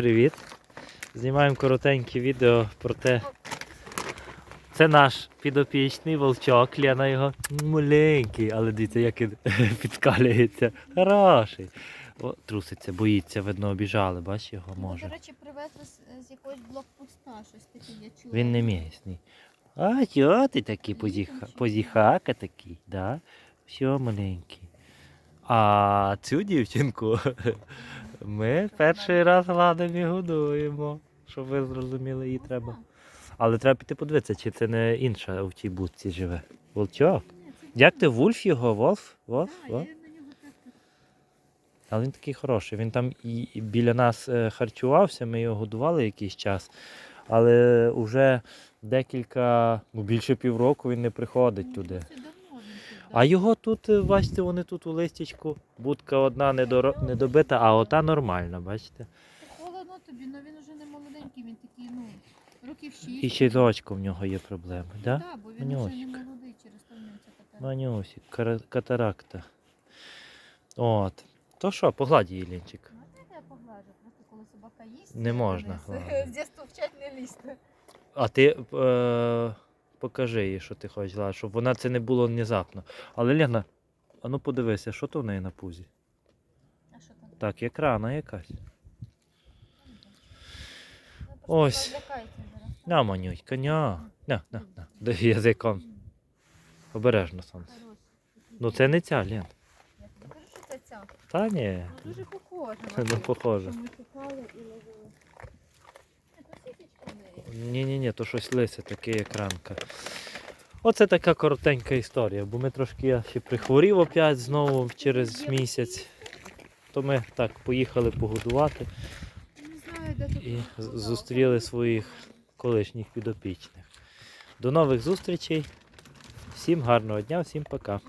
привіт! Знімаємо коротеньке відео про те. Це наш підопічний волчок, Лена його маленький, але дивіться, як він підкалюється. Хороший. О, труситься, боїться, видно, обіжали, бач його До може. речі, привезли з, з якогось блокпоста, щось таке я чула. Він не місний. А чого ти такий позіха... позіхака такий, да? Все маленький. А цю дівчинку ми перший раз гладимо і годуємо. Щоб ви зрозуміли, Ну, треба. Але треба піти подивитися, чи це не інша в тій будці живе. Волчок. Як ти Вульф його? Волф? Волф? Волф? Але він такий хороший. Він там і і біля нас е, харчувався, ми його годували якийсь час. Але вже декілька, ну більше півроку він не приходить Ну, туди. досить давно він тут, А його тут, е, бачите, вони тут у листячку. Будка одна недоро- недобита, а ота нормальна, бачите? Холодно тобі, але він уже не молоденький, він такий, ну, років 6. І ще з очком в нього є проблеми, да? Так, бо він вже не молодий через то в нього ця катара. Манюсик, кара- катаракта. От. То що, погладь її, Лінчик. Ну, я поглажу, просто коли собака їсть. Не можна гладити. Вчать не лізти. А ти е, покажи їй, що ти хочеш щоб вона це не було внезапно. Але Лена, а ну подивися, що то в неї на пузі? А що там? Так, як рана якась. Ну, Ось. На, манюнька, ня. На, на, на. Дай язиком. Обережно сонце. Ну це не ця, Лен. Я кажу, що це ця. Та ні. Ну дуже похоже. Ну, похоже. Ми шукали і ловили. Ні, то щось лисе, таке як ранка. Оце така коротенька історія, бо ми трошки я ще прихворів опять знову через місяць. То ми так поїхали погодувати і зустріли своїх колишніх підопічних. До нових зустрічей. Всім гарного дня, всім пока.